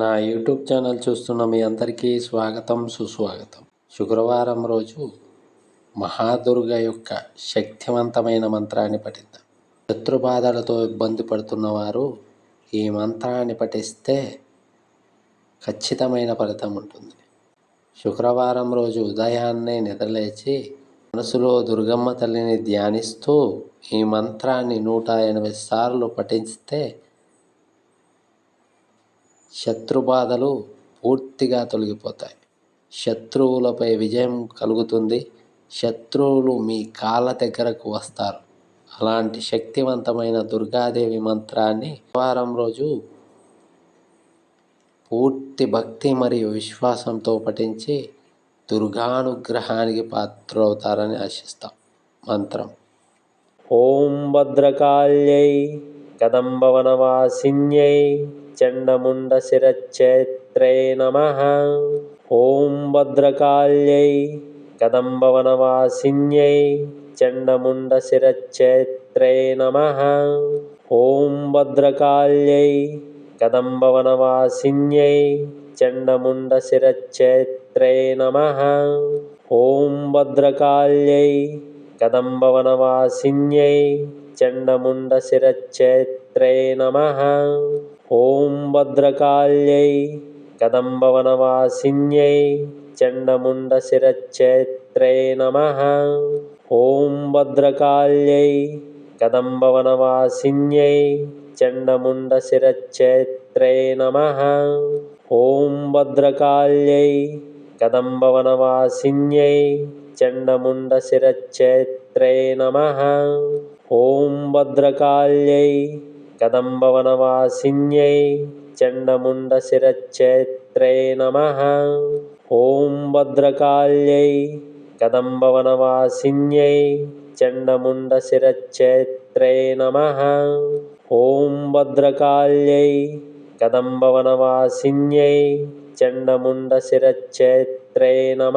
నా YouTube channel చూస్తున్న మీ అందరికీ స్వాగతం సుస్వాగతం. శుక్రవారం రోజు మహాదుర్గ యొక్క శక్తివంతమైన మంత్రాన్ని పఠిద్దాం. శత్రుబాధలతో ఇబ్బంది పడుతున్న వారు ఈ మంత్రాన్ని పఠిస్తే ఖచ్చితమైన ఫలితం ఉంటుంది. శుక్రవారం రోజు ఉదయాన్నే నిద్రలేచి మనసులో దుర్గమ్మ తల్లిని ధ్యానిస్తూ ఈ మంత్రాన్ని నూట ఎనభై సార్లు పఠిస్తే శత్రుబాధలు పూర్తిగా తొలగిపోతాయి. శత్రువులపై విజయం కలుగుతుంది. శత్రువులు మీ కాళ్ళ దగ్గరకు వస్తారు. అలాంటి శక్తివంతమైన దుర్గాదేవి మంత్రాన్ని వారం రోజు పూర్తి భక్తి మరియు విశ్వాసంతో పఠించి దుర్గానుగ్రహానికి పాత్రవుతారని ఆశిస్తాం. మంత్రం. ఓం భద్రకాళ్యై కదంబవనవాసిన్యై చండముండశిరచ్చేత్రే నమ ఓం భద్రకాళ్యై కదంబవనవాసిన్యై చండముండశిరచ్చేత్రే నమ ఓం భద్రకాళ్యై కదంబవనవాసిన్యై చండముండశిరచ్చేత్రే నమ ఓం భద్రకాళ్యై కదంబవనవాసిన్యై చండముండశిరచ్చేత్రే నమ ఓం భద్రకాళ్యై కదంబవనవాసిన్యై చండముండశిరచ్చేత్రే నమ. ఓం భద్రకాళ్యై కదంబవనవాసిన్యై చండముండశిరచ్చేత్రే నమ. ఓం భద్రకాళ్యై కదంబవనవాసిన్యై చండముండశిరచ్చేత్రే నమ. ఓం భద్రకాళ్యై కదంబవనవాసిన్యై చండముండశిరచ్చేత్రే నమ ఓం భద్రకాళ్యై కదంబవనవాసిన్యై చండముండశిరచ్చేత్రే నమ ఓం భద్రకాళ్యై కదంబవనవాసిన్యై చండముండశిరచ్చేత్రే నమ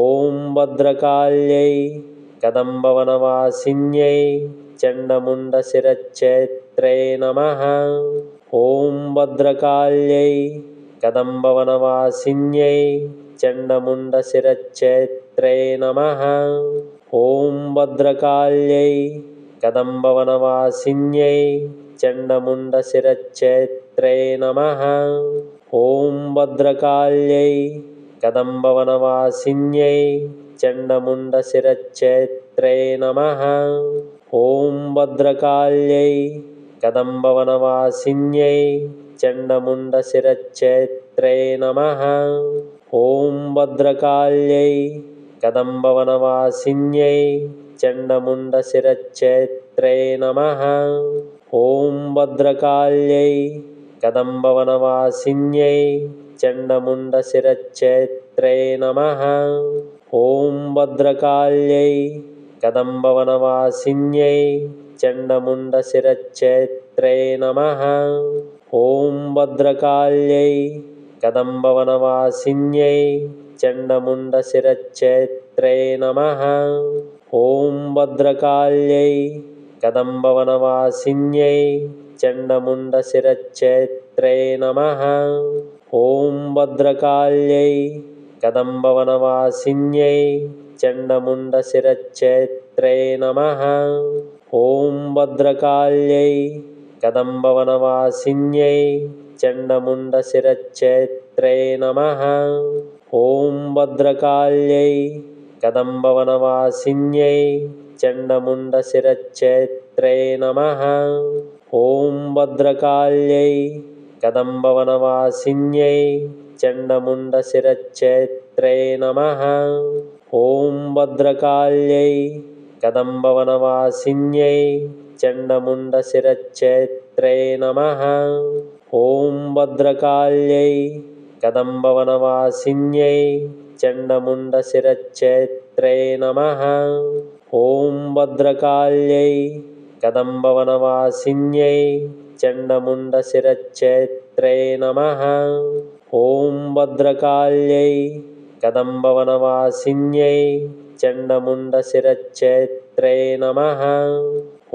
ఓం భద్రకాళ్యై కదంబవనవాసిన్యై చండముండశిరచ్చేత్రే నమ ఓం భద్రకాళ్యై కదంబవనవాసిన్యై చండముండశిరచ్చేత్రే నమ ఓం భద్రకాళ్యై కదంబవనవాసిన్యై చండముండశిరచ్చేత్రే నమ ఓం భద్రకాళ్యై కదంబవనవాసిన్యై చండముండశిరచ్చేత్రే నమ ఓం భద్రకాళ్యై కదంబవనవాసిన్యై చండముండశిరచ్చేత్రే నమ ఓం భద్రకాళ్యై కదంబవనవాసిన్యై చండముండశిరచ్చేత్రే నమ ఓం భద్రకాళ్యై కదంబవనవాసిన్యై చండముండశిరచ్చేత్రే నమ ఓం భద్రకాళ్యై కదంబవనవాసిన్యై చండముండశిరచ్చేత్రే నమ. ఓం భద్రకాళ్యై కదంబవనవాసిన్యై చండముండశిరచ్చేత్రే నమ. ఓం భద్రకాళ్యై కదంబవనవాసిన్యై చండముండశిరచ్చేత్రే నమ. ఓం భద్రకాళ్యై కదంబవనవాసిన్యై చండముండశిరచ్చేత్రే నమ ఓం భద్రకాళ్యై కదంబవనవాసిన్యై చండముండశిరచ్చేత్రే నమ ఓం భద్రకాళ్యై కదంబవనవాసిన్యై చండముండశిరచ్చేత్రే నమ ఓం భద్రకాళ్యై కదంబవనవాసిన్యై చండముండశిరచ్చేత్రే నమ ఓం భద్రకాళ్యై కదంబవనవాసిన్యై చండముండశిరచ్చేత్రే నమ ఓం భద్రకాళ్యై కదంబవనవాసిన్యై చండముండశిరచ్చేత్రే నమ ఓం భద్రకాళ్యై కదంబవనవాసిన్యై చండముండశిరచ్చేత్రే నమ ॐ भद्रकाल्यै कदम्बवनवासिन्यै चण्डमुण्डशिरच्छेत्रे नमः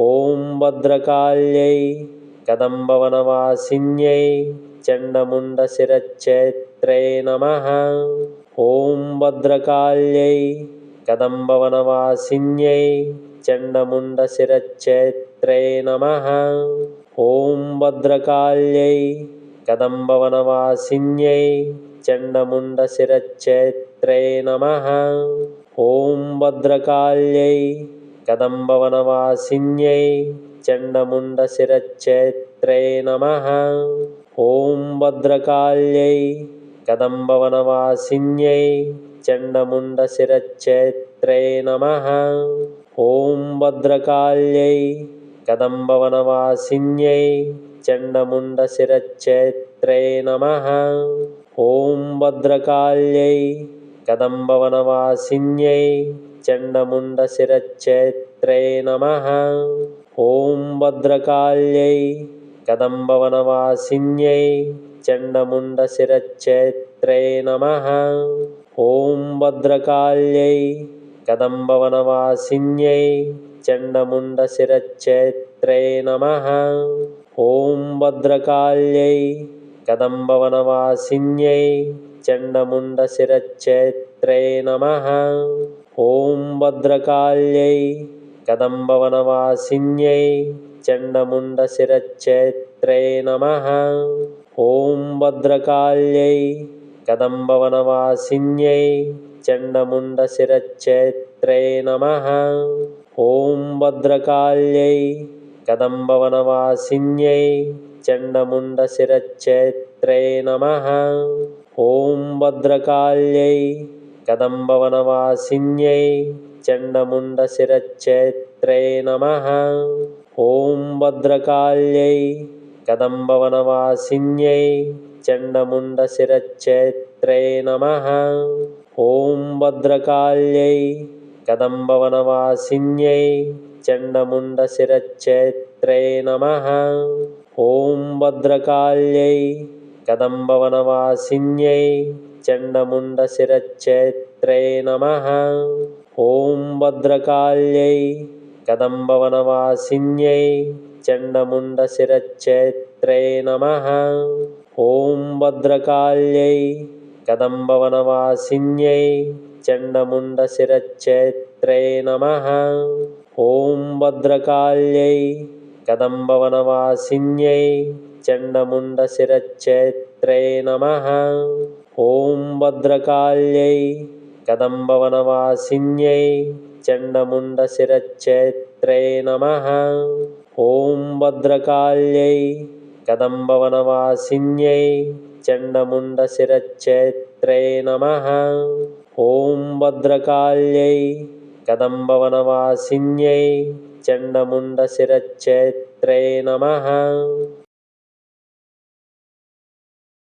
ॐ भद्रकाल्यै कदम्बवनवासिन्यै चण्डमुण्डशिरच्छेत्रे नमः ॐ भद्रकाल्यै कदम्बवनवासिन्यै चण्डमुण्डशिरच्छेत्रे नमः ॐ भद्रकाल्यै కదంబవనవాసిన్యై చండముండశిరక్షేత్రే నమ ఓం భద్రకాళ్యై కదంబవనవాసిన్యై చండముండశిరక్షేత్రే నమ ఓం భద్రకాళ్యై కదంబవనవాసిన్యై చండముండశిరక్షేత్రే నమ ఓం భద్రకాళ్యై కదంబవనవాసిన్యై चण्डमुण्डशिरच्छेत्रे नमः ॐ भद्रकाल्यै कदम्बवनवासिन्यै चण्डमुण्डशिरच्छेत्रे नमः ॐ भद्रकाल्यै कदम्बवनवासिन्यै चण्डमुण्डशिरच्छेत्रे नमः ॐ भद्रकाल्यै कदम्बवनवासिन्यै चण्डमुण्डशिरच्छेत्रे नमः ॐ भद्रकाल्यै कदम्बवनवासिन्यै चण्डमुण्डशिरच्छेत्रे नमः ॐ भद्रकाल्यै कदम्बवनवासिन्यै चण्डमुण्डशिरच्छेत्रे नमः ॐ भद्रकाल्यै कदम्बवनवासिन्यै चण्डमुण्डशिरच्छेत्रे नमः ॐ भद्रकाल्यै కదంబవనవాసిన్యై చండముండశిరక్షేత్రే నమ ఓం భద్రకాళ్యై కదంబవనవాసిన్యై చండముండశిరక్షేత్రే నమ ఓం భద్రకాళ్యై కదంబవనవాసిన్యై చండముండశిరక్షేత్రే నమ ఓం భద్రకాళ్యై కదంబవనవాసిన్యై चण्डमुण्डशिरच्छेत्रे नमः ॐ भद्रकाल्यै कदम्बवनवासिन्यै चण्डमुण्डशिरच्छेत्रे नमः ॐ भद्रकाल्यै कदम्बवनवासिन्यै चण्डमुण्डशिरच्छेत्रे नमः ॐ भद्रकाल्यै कदम्बवनवासिन्यै चण्डमुण्डशिरच्छेत्रे नमः ॐ भद्रकाल्यै कदम्बवनवासिन्यै चण्डमुण्डशिरच्छेत्रे नमः ॐ भद्रकाल्यै कदम्बवनवासिन्यै चण्डमुण्डशिरच्छेत्रे नमः ॐ भद्रकाल्यै कदम्बवनवासिन्यै चण्डमुण्डशिरच्छेत्रे नमः ॐ भद्रकाल्यै కదంబవనవాసిన్యై చండముండశిరశ్చేత్రై నమ